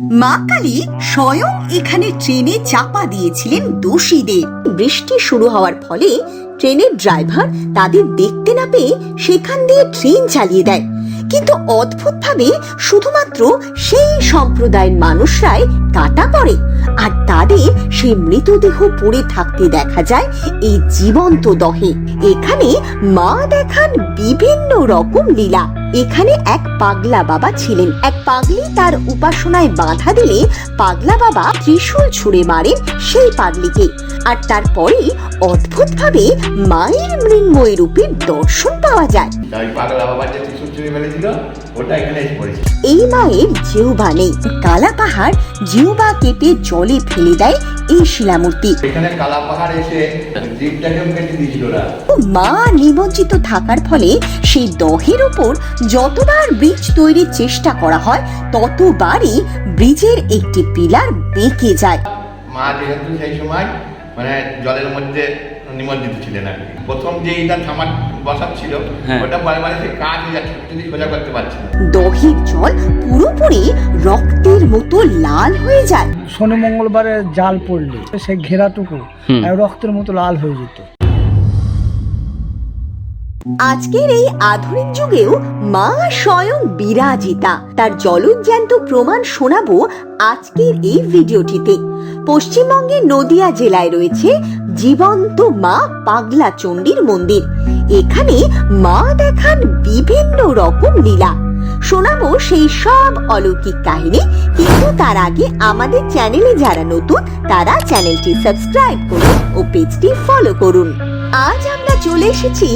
মা কালী স্বয়ং এখানে ট্রেনে চাপা দিয়েছিলেন দোষীদের। বৃষ্টি শুরু হওয়ার ফলে ট্রেনের ড্রাইভার তাদের দেখতে না পেয়ে সেখান দিয়ে ট্রেন চালিয়ে দেয়। কিন্তু অদ্ভুতভাবে শুধুমাত্র সেই সম্প্রদায়ের মানুষরাই কাটা পড়ে। আর তাদের সেই মৃতদেহ পড়ে থাকতে দেখা যায় এই জীবন্ত দহে। এখানে মা দেখান বিভিন্ন রকম লীলা। এখানে এক পাগলা বাবা ছিলেন। এক পাগলি তার উপাসনায় বাধা দিলে পাগলা বাবা ত্রিশূল ছুঁড়ে মারেন সেই পাগলিকে। আর তারপরেই অদ্ভুতভাবে মায়ের মৃন্ময় রূপের দর্শন পাওয়া যায়। পাগলা বাবার যে ত্রিশূল চুরি ফেলেছিল ওটা এখানে পড়েছে। এই মায়ের জিউবা নেই। কালা পাহাড় জিউবা কেটে জলে ফেলে দেয় এই শিলামূর্তি। এখানে কালা পাহাড় এসে জীবটাকেও কেটে দিয়েছিল ওরা। মা নিমজ্জিত থাকার ফলে সেই দহের উপর যতবার ব্রিজ তৈরির চেষ্টা করা হয় ততবারই ব্রিজের একটি পিলার বেঁকে যায়। মা যেহেতু সেই সময় মানে জলের মধ্যে নিমজ্জিত ছিলেন আর প্রথম যে এটা থামার বসার ছিল হ্যাঁ। ওটা বারে বারে সে কাজ হয়ে যাচ্ছে যদি সোজা করতে পারছে দহের জল পুরোপুরি রক্তের মতো লাল হয়ে যায়। শনি মঙ্গলবারে জাল পড়লে সে ঘেরাটুকু। রক্তের মতো লাল হয়ে যেত। আজকের এই আধুনিক যুগেও মা স্বয়ং বিরাজিতা। তার জলজ্যান্ত প্রমাণ শোনাবো আজকের এই ভিডিওটিতে। পশ্চিমবঙ্গের নদিয়া জেলায় রয়েছে জীবন্ত মা পাগলা চণ্ডীর মন্দির। এখানে মা দেখান বিভিন্ন রকম লীলা। শোনাবো সেই সব অলৌকিক কাহিনী, কিন্তু তার আগে আমাদের চ্যানেলে যারা নতুন, তারা চ্যানেলটি সাবস্ক্রাইব করুন ও পেজটি ফলো করুন। আজ আমরা চলে এসেছি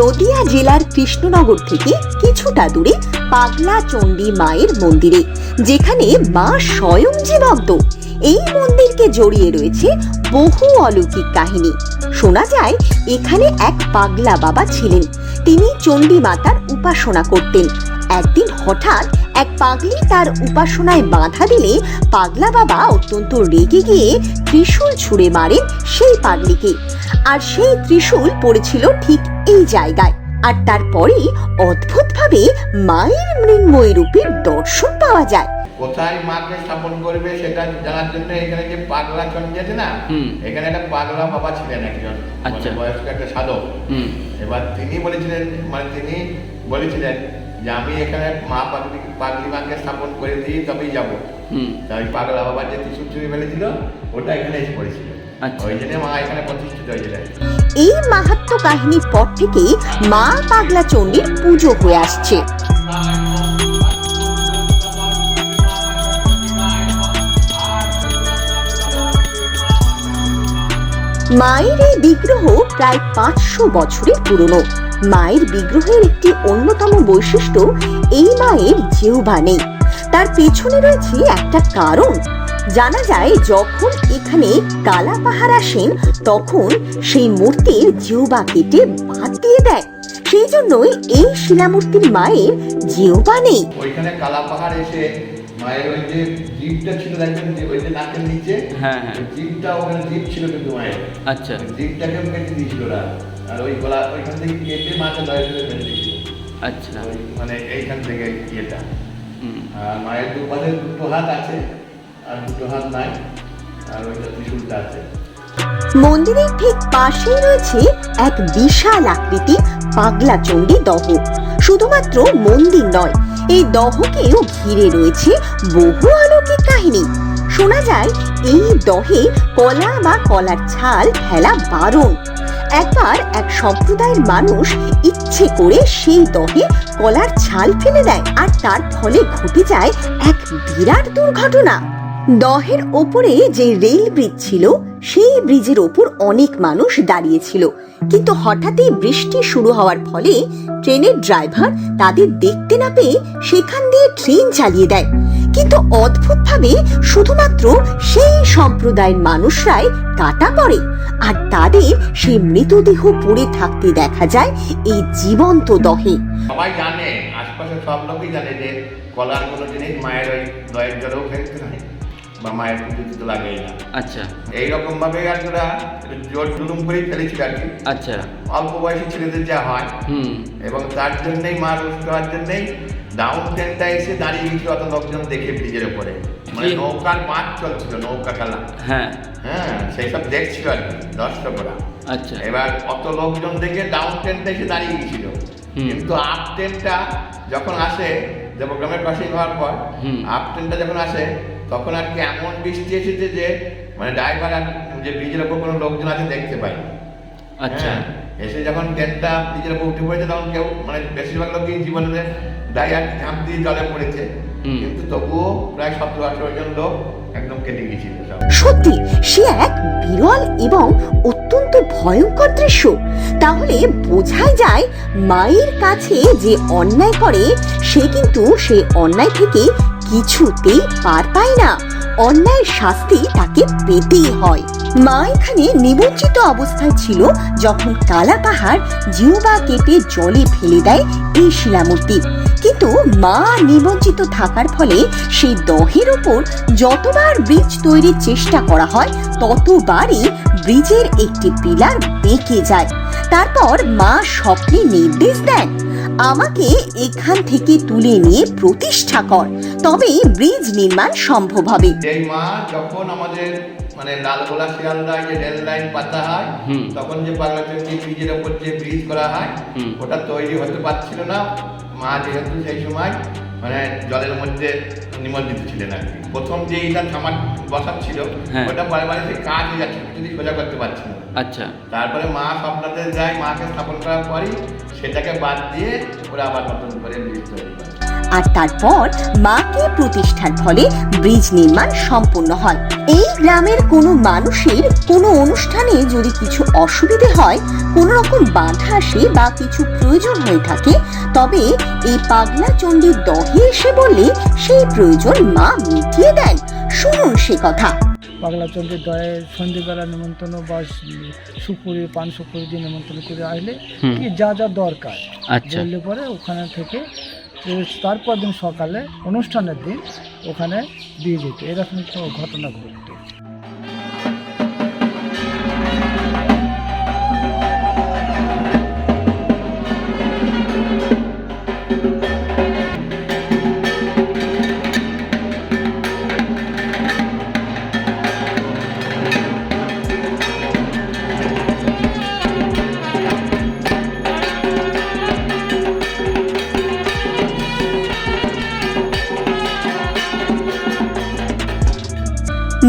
নদিয়া জেলার কৃষ্ণনগর থেকে কিছুটা দূরে পাগলা চণ্ডী মায়ের মন্দিরে, যেখানে মা স্বয়ং জীবন্ত। এই মন্দিরকে জড়িয়ে রয়েছে বহু অলৌকিক কাহিনী। শোনা যায়, এখানে এক পাগলা বাবা ছিলেন। তিনি চণ্ডী মাতার উপাসনা করতেন। একদিন হঠাৎ এক পাগলি তার উপাসনায় বাধা দিলে পাগলা বাবা অত্যন্ত রেগে গিয়ে ত্রিশূল ছুঁড়ে মারেন সেই পাগলিকে। আর সেই ত্রিশূল পড়েছিল ঠিক এই জায়গায়। আর তারপরেই অদ্ভুতভাবে মায়ের মৃন্ময় রূপের দর্শন পাওয়া যায়। কোথায় মাকে স্থাপন করবে সেটা জানার জন্য এখানে যে পাগলা চন্ডী আছে না এখানে একটা পাগলা বাবা ছিলেন একজন মানে আচ্ছা। বয়স্ক একটা সাধক। হুম। এবার তিনি বলেছিলেন মানে তিনি বলেছিলেন যে আমি এখানে মা পাগলি পাগলি মাকে স্থাপন করে দিয়ে তবেই যাব। হুম। তাই পাগলা বাবা যে ত্রিশূল চুরি ফেলেছিল ওটা এখানে এসে পড়েছিল। আচ্ছা। ওই জন্য মা এখানে এই মাহাত্ম কাহিনীর পর থেকেই মা পাগলা চণ্ডীর পুজো হয়ে আসছে। মায়ের এই বিগ্রহ প্রায় পাঁচশো বছরের পুরনো। মায়ের বিগ্রহের একটি অন্যতম বৈশিষ্ট্য, এই মায়ের জিহ্বা নেই। তার পেছনে রয়েছে একটা কারণ। জানা যায়, যখন এখানে কালা পাহাড় আসেন, তখন সেই মূর্তির জিহ্বা কেটে বাদ দিয়ে দেয়। সেই জন্যই এই শিলামূর্তির মায়ের জিহ্বা নেই। ওইখানে কালা পাহাড় এসে মায়ের ওই যে জীবটা ছিল দেখবেন যে ওই যে নাকের নিচে হ্যাঁ, হ্যাঁ। জীবটা ওখানে জীব ছিল কিন্তু মায়ের। আচ্ছা। জীবটাকেও কেটে দিয়েছিল ওরা। আর ওই গলা ওইখান থেকে কেটে মাকে দয়া করে ফেলে দিয়েছিল। আচ্ছা। ওই মানে এইখান থেকে ইয়েটা। আর মায়ের দুপাশে দুটো হাত আছে আর দুটো হাত নাই আর ওইটা ত্রিশূলটা আছে। মন্দিরের ঠিক পাশেই রয়েছে এক বিশাল আকৃতি পাগলা চণ্ডী দহ শুধুমাত্র মন্দির নয়, এই দহকেও ঘিরে রয়েছে বহু অলৌকিক কাহিনী। শোনা যায়, এই দহে কলা বা কলার ছাল ফেলা বারণ। একবার এক সম্প্রদায়ের মানুষ ইচ্ছে করে সেই দহে কলার ছাল ফেলে দেয় আর তার ফলে ঘটে যায় এক বিরাট দুর্ঘটনা। দহের ওপরে যে রেল ব্রিজ ছিল, সেই ব্রিজের ওপর অনেক মানুষ দাঁড়িয়েছিল কিন্তু হঠাৎই বৃষ্টি শুরু হওয়ার ফলে ট্রেনের ড্রাইভার তাদের দেখতে না পেয়ে সেখান দিয়ে ট্রেন চালিয়ে দেয়। কিন্তু অদ্ভুতভাবে শুধুমাত্র সেই সম্প্রদায়ের মানুষরাই কাটা পড়ে আর তাদের সেই মৃতদেহ পড়ে থাকতে দেখা যায় এই জীবন্ত দহে। সবাই জানে আশপাশে সব লোকই জানে যে কলার কোনো জিনিস মায়ের ওই দয়ের জলেও ফেলতে নাই বা মায়ের তো লাগেই না। আচ্ছা। এইরকম ভাবে ওরা জোর জুলুম করেই ফেলেছিল আর কি। আচ্ছা। অল্প বয়সী ছেলেদের যা হয়। হুম। এবং তার জন্যই মা রুশ করার জন্যই ডাউন ট্রেনটা এসে দাঁড়িয়ে গেছিল অত লোকজন দেখে ব্রিজের ওপরে মানে নৌকার মাছ চলছিল নৌকা খেলা। হ্যাঁ। হ্যাঁ সেই সব দেখছিল আর কি দর্শকরা। আচ্ছা। এবার অত লোকজন দেখে ডাউন ট্রেনটা এসে দাঁড়িয়ে গেছিল। কিন্তু আপ ট্রেনটা যখন আসে দেবগ্রামের পাশেই হওয়ার পর। আপ ট্রেনটা যখন আসে তখন আর কি এমন বৃষ্টি এসেছে যে মানে ড্রাইভার আর যে ব্রিজের ওপর কোনো লোকজন আছে দেখতে পাই আচ্ছা হ্যাঁ, এসে যখন ট্রেনটা ব্রিজের উপর উঠে পড়েছে তখন কেউ মানে বেশিরভাগ লোকই জীবনে ড্রাইভার ঝাঁপ দিয়ে জলে পড়েছে। কিন্তু তবুও প্রায় সতেরো আঠেরো জন লোক সত্যি, সে এক বিরল এবং অত্যন্ত ভয়ঙ্কর দৃশ্য। তাহলে বোঝাই যায় মায়ের কাছে যে অন্যায় করে, সে কিন্তু সেই অন্যায় থেকে কিছুতেই পার পায় না। অন্যায়ের শাস্তি তাকে পেতেই হয়। মা এখানে নিমজ্জিত অবস্থায় ছিল যখন কালা পাহাড় জিওবা কেটে জলে ফেলে দেয় এই শিলামূর্তি। কিন্তু মা নিমজ্জিত থাকার ফলে সেই দহের উপর যতবার ব্রিজ তৈরির চেষ্টা করা হয় ততবারই ব্রিজের একটি পিলার বেঁকে যায়। তারপর মা স্বপ্নে নির্দেশ দেন আমাকে এখান থেকে তুলে নিয়ে প্রতিষ্ঠা কর তবেই ব্রিজ নির্মাণ সম্ভব হবে। যেই মা যখন আমাদের মানে লালগোলা শিয়ালদায় যে রেল লাইন পাতা হয় তখন যে ব্রিজের ওপর যে ব্রিজ করা হয় ওটা তৈরি হতে পারছিল না। মা যেহেতু সেই সময় মানে জলের মধ্যে নিমজ্জিত ছিলেন আর কি। প্রথম যে এটা খামার বসার ছিল হ্যাঁ। ওটা বারে বারে সেই কাজ হয়ে যাচ্ছে যদি সোজা করতে পারছে না। আচ্ছা। তারপরে মা স্বপ্নাতে যায় মাকে স্থাপন করার পরই সেটাকে বাদ দিয়ে ওরা আবার নতুন করে ব্রিজ তৈরি করে। আর তারপর মাকে প্রতিষ্ঠার ফলে ব্রিজ নির্মাণ সম্পূর্ণ হয়। এই গ্রামের কোনো মানুষের কোনো অনুষ্ঠানে যদি কিছু অসুবিধে হয় কোনো রকম বাধা আসে বা কিছু প্রয়োজন হয়ে থাকে তবে এই পাগলা চণ্ডীর দহে এসে বললে সেই প্রয়োজন মা মিটিয়ে দেন। শুনুন সে কথা। পাগলা চন্দ্রের দয়ে সন্ধ্যেবেলা নিমন্ত্রণ বা সুপুরি পান সুপুরি দিয়ে নিমন্ত্রণ করে আসলে কি যা যা দরকার আচ্ছা। বললে পরে ওখানে থেকে তারপর দিন সকালে অনুষ্ঠানের দিন ওখানে দিয়ে যেত। এরকম ঘটনা ঘটতো।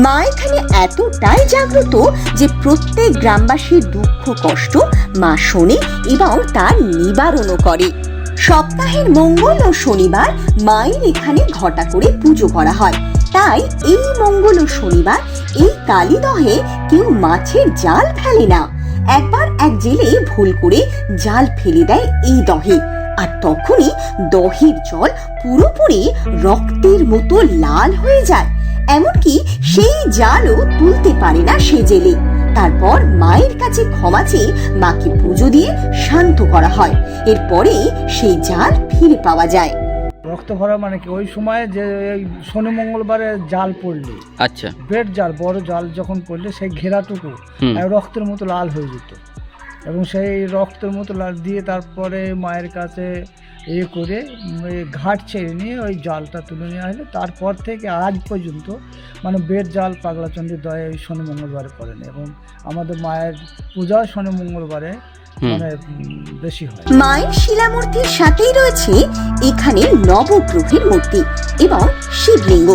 মা এখানে এতটাই জাগ্রত যে প্রত্যেক গ্রামবাসীর দুঃখ, কষ্ট মা শোনে এবং তার নিবারণও করে। সপ্তাহের মঙ্গল ও শনিবার মায়ের এখানে ঘটা করে পুজো করা হয়। তাই এই মঙ্গল ও শনিবার এই কালীদহে কেউ মাছের জাল ফেলে না। একবার এক জেলে ভুল করে জাল ফেলে দেয় এই দহে। আর তখনই দহের জল পুরোপুরি রক্তের মতো লাল হয়ে যায়। এমনকি সেই জালও তুলতে পারে না সে জেলে। তারপর মায়ের কাছে ক্ষমা চেয়ে মাকে পুজো দিয়ে শান্ত করা হয়। এরপরে সেই জাল ফিরে পাওয়া যায়। রক্ত ভরা মানে কি? ওই সময় যে এই শনি মঙ্গলবারে জাল পড়লে। আচ্ছা। বেড জাল বড় জাল যখন পড়লে সেই ঘেরাটুকু রক্তের মতো লাল হয়ে যেত। এবং সেই রক্তের মতো লাল দিয়ে তারপরে মায়ের কাছে এ করে ঘাট ছেড়ে নিয়ে ওই জালটা তুলে নিয়ে আসলে তারপর থেকে আজ পর্যন্ত মানে বেড জাল পাগলাচন্ডীর দয়ে ওই শনি মঙ্গলবারে করেন এবং আমাদের মায়ের পূজা শনি মঙ্গলবারে। মানে হয়। মায়ের শিলামূর্তির সাথেই রয়েছে এখানে নবগ্রহের মূর্তি এবং শিবলিঙ্গ।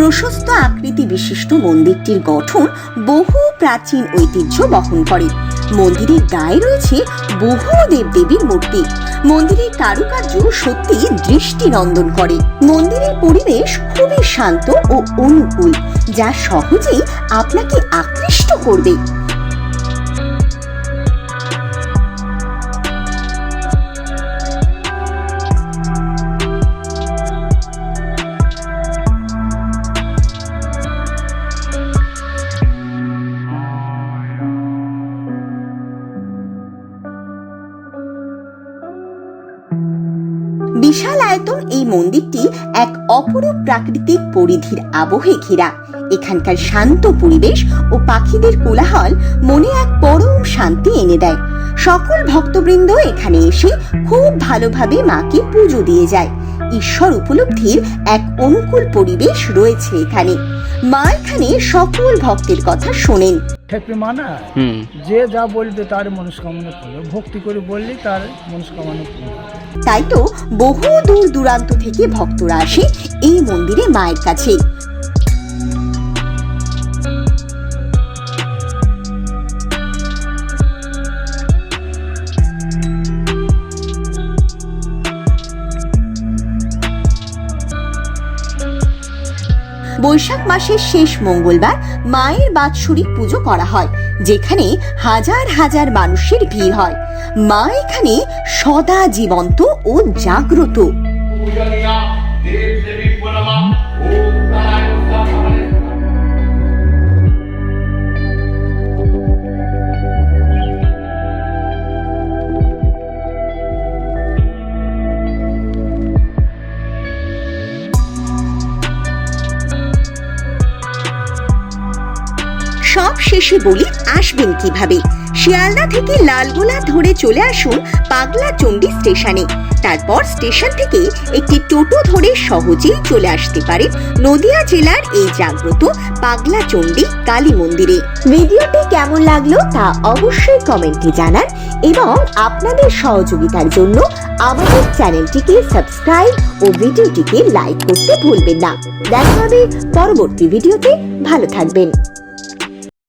প্রশস্ত আকৃতি বিশিষ্ট মন্দিরটির গঠন বহু প্রাচীন ঐতিহ্য বহন করে। মন্দিরের গায়ে রয়েছে বহু দেবদেবীর মূর্তি। মন্দিরের কারুকার্য সত্যি দৃষ্টিনন্দন করে। মন্দিরের পরিবেশ খুবই শান্ত ও অনুকূল, যা সহজেই আপনাকে আকৃষ্ট করবে। মন্দিরটি এক অপরূপ প্রাকৃতিক পরিধির আবহে ঘেরা। এখানকার শান্ত পরিবেশ ও পাখিদের কোলাহল মনে এক পরম শান্তি এনে দেয়। সকল ভক্তবৃন্দ এখানে এসে খুব ভালোভাবে মাকে পুজো দিয়ে যায়। ঈশ্বর উপলব্ধির এক অনুকূল পরিবেশ রয়েছে এখানে। মা এখানে সকল ভক্তের কথা শোনেন। খেপে মানা যে যা বলবে তার মনস্কামনা পূর্ণ ভক্তি করে বললে তার মনস্কামনা পূর্ণ তাই তো বহু দূর দূরান্ত থেকে ভক্তরা আসে এই মন্দিরে মায়ের কাছে। বৈশাখ মাসের শেষ মঙ্গলবার মায়ের বাৎসরিক পুজো করা হয়, যেখানে হাজার হাজার মানুষের ভিড় হয়। মা এখানে সদা জীবন্ত ও জাগ্রত। শেষে বলি, আসবেন কীভাবে? শিয়ালদা থেকে লালগোলা ধরে চলে আসুন পাগলা চণ্ডী স্টেশনে। তারপর স্টেশন থেকে একটি টোটো ধরে সহজেই চলে আসতে পারে নদিয়া জেলার এই জাগ্রত পাগলা চণ্ডী কালী মন্দিরে। ভিডিওটি কেমন লাগল তা অবশ্যই কমেন্টে জানান এবং আপনাদের সহযোগিতার জন্য আমাদের চ্যানেলটিকে সাবস্ক্রাইব ও ভিডিওটিকে লাইক করতে ভুলবেন না। দেখা হবে পরবর্তী ভিডিওতে। ভালো থাকবেন।